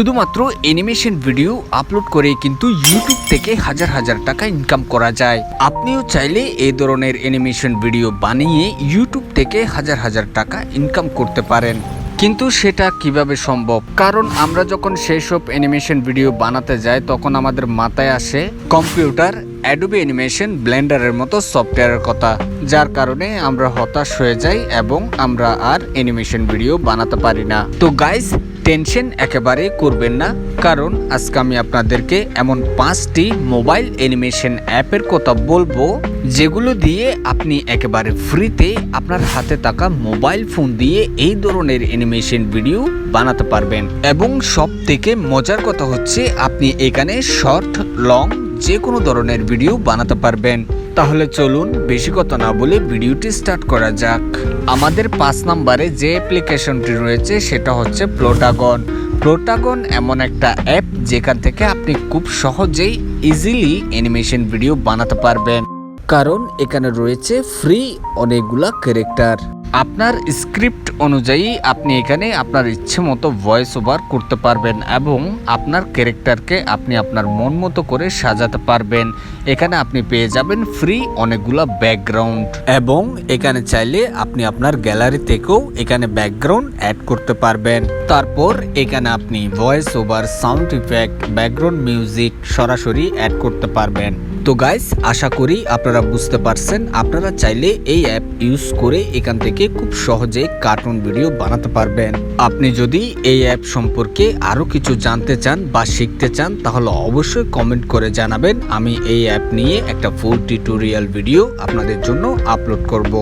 শুধুমাত্র animation video upload করে কিন্তু ইউটিউব থেকে হাজার হাজার টাকা ইনকাম করা যায়। আপনিও চাইলে এই ধরনের অ্যানিমেশন ভিডিও বানিয়ে ইউটিউব থেকে হাজার হাজার টাকা ইনকাম করতে পারেন। কিন্তু সেটা কীভাবে সম্ভব? কারণ আমরা যখন সেই সব অ্যানিমেশন ভিডিও বানাতে যাই, তখন আমাদের মাথায় আসে কম্পিউটার অ্যাডোবি অ্যানিমেশন ব্লেন্ডারের মতো সফটওয়্যারের কথা। যার কারণে আমরা হতাশ হয়ে যাই এবং আমরা আর অ্যানিমেশন ভিডিও বানাতে পারি না। তো গাইস টেনশন একেবারে করবেন না, কারণ আজকে আমি আপনাদেরকে এমন পাঁচটি মোবাইল অ্যানিমেশন অ্যাপের কথা বলব, যেগুলো দিয়ে আপনি একেবারে ফ্রিতে আপনার হাতে থাকা মোবাইল ফোন দিয়ে এই ধরনের অ্যানিমেশন ভিডিও বানাতে পারবেন। এবং সব থেকে মজার কথা হচ্ছে, আপনি এখানে শর্ট, লং যে কোনো ধরনের ভিডিও বানাতে পারবেন। তাহলে চলুন বেশি কথা না বলে ভিডিওটি স্টার্ট করা যাক। আমাদের পাঁচ নাম্বারে যে অ্যাপ্লিকেশনটি রয়েছে সেটা হচ্ছে প্লোটাগন প্রোটাগন এমন একটা অ্যাপ যেখান থেকে আপনি খুব সহজেই ইজিলি অ্যানিমেশন ভিডিও বানাতে পারবেন। কারণ এখানে রয়েছে ফ্রি অনেকগুলা ক্যারেক্টার আপনার স্ক্রিপ্ট অনুযায়ী আপনি এখানে আপনার ইচ্ছে মতো ভয়েস ওভার করতে পারবেন এবং আপনার ক্যারেক্টারকে আপনি আপনার মন মতো করে সাজাতে পারবেন। এখানে আপনি পেয়ে যাবেন ফ্রি অনেকগুলো ব্যাকগ্রাউন্ড এবং এখানে চাইলে আপনি আপনার গ্যালারি থেকেও এখানে ব্যাকগ্রাউন্ড অ্যাড করতে পারবেন। তারপর এখানে আপনি voice over sound effect background music সরাসরি অ্যাড করতে পারবেন। তো গাইস আশা করি আপনারা বুঝতে পারছেন। আপনারা চাইলে এই অ্যাপ ইউজ করে এখান থেকে খুব সহজে কার্টুন ভিডিও বানাতে পারবেন। আপনি যদি এই অ্যাপ সম্পর্কে আরও কিছু জানতে চান বা শিখতে চান, তাহলে অবশ্যই কমেন্ট করে জানাবেন। আমি এই অ্যাপ নিয়ে একটা ফুল টিউটোরিয়াল ভিডিও আপনাদের জন্য আপলোড করব।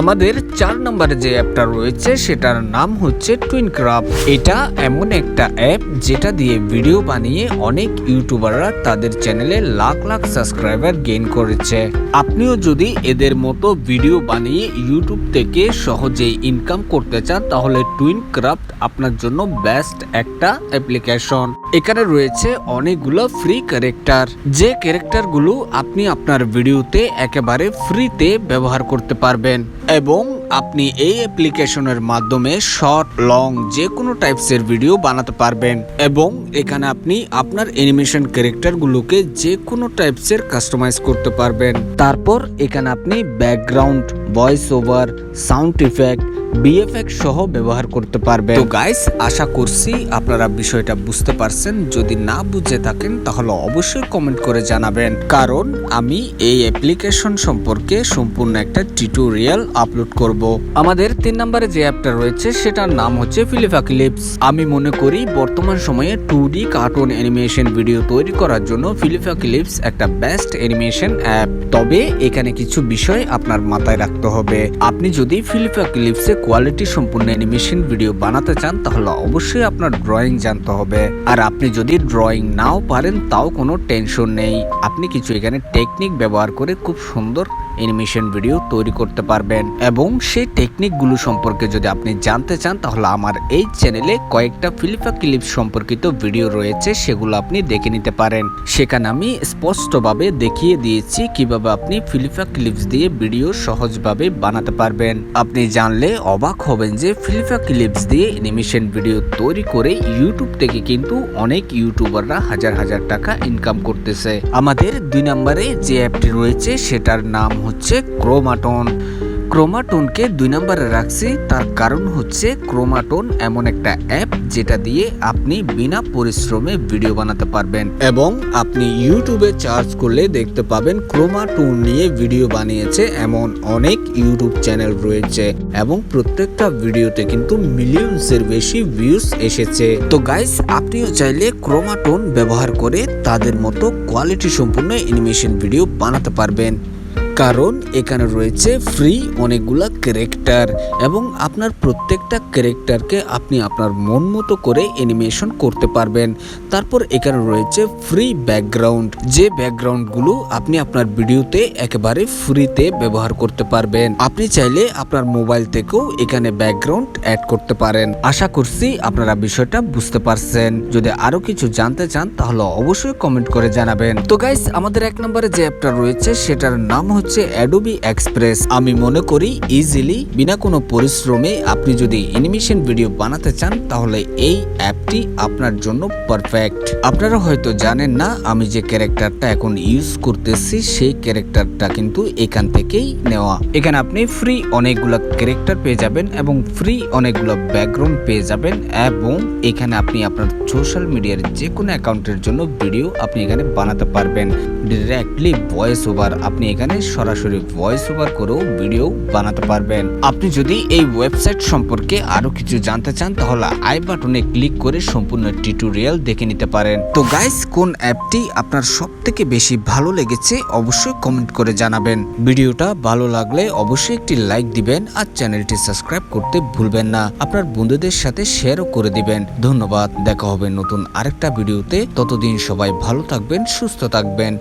আমাদের চার নম্বরে যে অ্যাপটা রয়েছে, সেটার নাম হচ্ছে টুইন ক্রাফট এটা এমন একটা অ্যাপ যেটা দিয়ে ভিডিও বানিয়ে অনেক ইউটিউবাররা তাদের চ্যানেলে লাখ লাখ সাবস্ক্রাইবার গেইন করেছে। আপনিও যদি এদের মতো ভিডিও বানিয়ে ইউটিউব থেকে সহজেই ইনকাম করতে চান, তাহলে টুইন ক্রাফট আপনার জন্য বেস্ট একটা অ্যাপ্লিকেশন এখানে রয়েছে অনেকগুলো ফ্রি ক্যারেক্টার যে ক্যারেক্টারগুলো আপনি আপনার ভিডিওতে একেবারে ফ্রিতে ব্যবহার করতে পারবেন। এবং আপনি এই অ্যাপ্লিকেশনের মাধ্যমে শর্ট লং যে কোনো টাইপসের ভিডিও বানাতে পারবেন এবং এখানে আপনি আপনার অ্যানিমেশন ক্যারেক্টারগুলোকে যে কোনো টাইপসের কাস্টমাইজ করতে পারবেন। তারপর এখানে আপনি background voice over sound effect BFX সহ ব্যবহার করতে পারবে। তো গাইস আশা করছি আপনারা বিষয়টা বুঝতে পারছেন। যদি না বুঝে থাকেন, তাহলে অবশ্যই কমেন্ট করে জানাবেন। কারণ আমি এই অ্যাপ্লিকেশন সম্পর্কে সম্পূর্ণ একটা টিউটোরিয়াল আপলোড করব। আমাদের তিন নম্বরে যে অ্যাপটা রয়েছে, সেটার নাম হচ্ছে ফিলিপা ক্লিপস আমি মনে করি, বর্তমান সময়ে two D cartoon animation video তৈরি করার জন্য ফিলিপা ক্লিপস একটা বেস্ট অ্যানিমেশন অ্যাপ তবে এখানে কিছু বিষয় আপনার মাথায় রাখতে হবে। আপনি যদি ক্লিপসে কোয়ালিটি সম্পূর্ণ অ্যানিমেশন ভিডিও বানাতে চান, তাহলে অবশ্যই আপনার ড্রয়িং জানতে হবে। আর আপনি যদি ড্রয়িং নাও পারেন, তাও কোনো টেনশন নেই। আপনি কিছু এখানে টেকনিক ব্যবহার করে খুব সুন্দর অ্যানিমেশন ভিডিও তৈরি করতে পারবেন এবং সেই টেকনিকগুলো সম্পর্কে যদি আপনি জানতে চান, তাহলে আমার এই চ্যানেলে কয়েকটা ফিলিপা ক্লিপস সম্পর্কিত ভিডিও রয়েছে, সেগুলো আপনি দেখে নিতে পারেন। সেখানে আমি স্পষ্টভাবে দেখিয়ে দিয়েছি কীভাবে আপনি ফিলিপা ক্লিপস দিয়ে ভিডিও সহজভাবে বানাতে পারবেন। আপনি জানলে অবাক হবেন যে ফিলিপা ক্লিপস দিয়ে অ্যানিমেশন ভিডিও তৈরি করে ইউটিউব থেকে কিন্তু অনেক ইউটিউবাররা হাজার হাজার টাকা ইনকাম করতেছে। আমাদের দুই নম্বরে যে অ্যাপটি রয়েছে, সেটার নাম হচ্ছে ক্রোমাটন। ক্রোমাটোনকে দুই নম্বরে রাখছি, তার কারণ হচ্ছে ক্রোমাটোন এমন একটা অ্যাপ যেটা দিয়ে আপনি বিনা পরিশ্রমে ভিডিও বানাতে পারবেন এবং আপনি ইউটিউবে চার্জ করলে দেখতে পাবেন ক্রোমাটোন নিয়ে ভিডিও বানিয়েছে এমন অনেক ইউটিউব চ্যানেল রয়েছে এবং প্রত্যেকটা ভিডিওতে কিন্তু মিলিয়নসের বেশি ভিউজ এসেছে। তো গাইস আপনিও চাইলে ক্রোমাটোন ব্যবহার করে তাদের মতো কোয়ালিটি সম্পূর্ণ অ্যানিমেশন ভিডিও বানাতে পারবেন। কারণ এখানে রয়েছে ফ্রি অনেকগুলা ক্যারেক্টার এবং আপনার প্রত্যেকটা ক্যারেক্টারকে আপনি আপনার মন মতো করে অ্যানিমেশন করতে পারবেন। তারপর এখানে রয়েছে ফ্রি ব্যাকগ্রাউন্ড যে ব্যাকগ্রাউন্ডগুলো আপনি আপনার ভিডিওতে একেবারে ফ্রিতে ব্যবহার করতে পারবেন। আপনি চাইলে আপনার মোবাইল থেকেও এখানে ব্যাকগ্রাউন্ড অ্যাড করতে পারেন। আশা করছি আপনারা বিষয়টা বুঝতে পারছেন। যদি আরও কিছু জানতে চান তাহলে অবশ্যই কমেন্ট করে জানাবেন। তো গাইস আমাদের এক নম্বরে যে অ্যাপটা রয়েছে, সেটার নাম হচ্ছে হচ্ছে অ্যাডোবি এক্সপ্রেস আমি মনে করি ইজিলি বিনা কোনো পরিশ্রমে আপনি যদি অ্যানিমেশন ভিডিও বানাতে চান, তাহলে এই অ্যাপটি আপনার জন্য পারফেক্ট আপনারা হয়তো জানেন না, আমি যে ক্যারেক্টারটা এখন ইউজ করতেছি, সেই ক্যারেক্টারটা কিন্তু এখান থেকেই নেওয়া। এখানে আপনি ফ্রি অনেকগুলো ক্যারেক্টার পেয়ে যাবেন এবং ফ্রি অনেকগুলো ব্যাকগ্রাউন্ড পেয়ে যাবেন এবং এখানে আপনি আপনার সোশ্যাল মিডিয়ার যে কোনো অ্যাকাউন্টের জন্য ভিডিও আপনি এখানে বানাতে পারবেন। ডিরেক্টলি ভয়েস ওভার আপনি এখানে সরাসরি ভয়েস ওভার করেও ভিডিও বানাতে পারবেন। আপনি যদি এই ওয়েবসাইট সম্পর্কে আরও কিছু জানতে চান, তাহলে আই বাটনে ক্লিক করে সম্পূর্ণ টিউটোরিয়াল দেখে নিতে পারেন। তো গাইস কোন অ্যাপটি আপনার সব থেকে বেশি ভালো লেগেছে, অবশ্যই কমেন্ট করে জানাবেন। ভিডিওটা ভালো লাগলে অবশ্যই একটি লাইক দিবেন, আর চ্যানেলটি সাবস্ক্রাইব করতে ভুলবেন না। আপনার বন্ধুদের সাথে শেয়ারও করে দিবেন। ধন্যবাদ, দেখা হবে নতুন আরেকটা ভিডিওতে ততদিন সবাই ভালো থাকবেন, সুস্থ থাকবেন।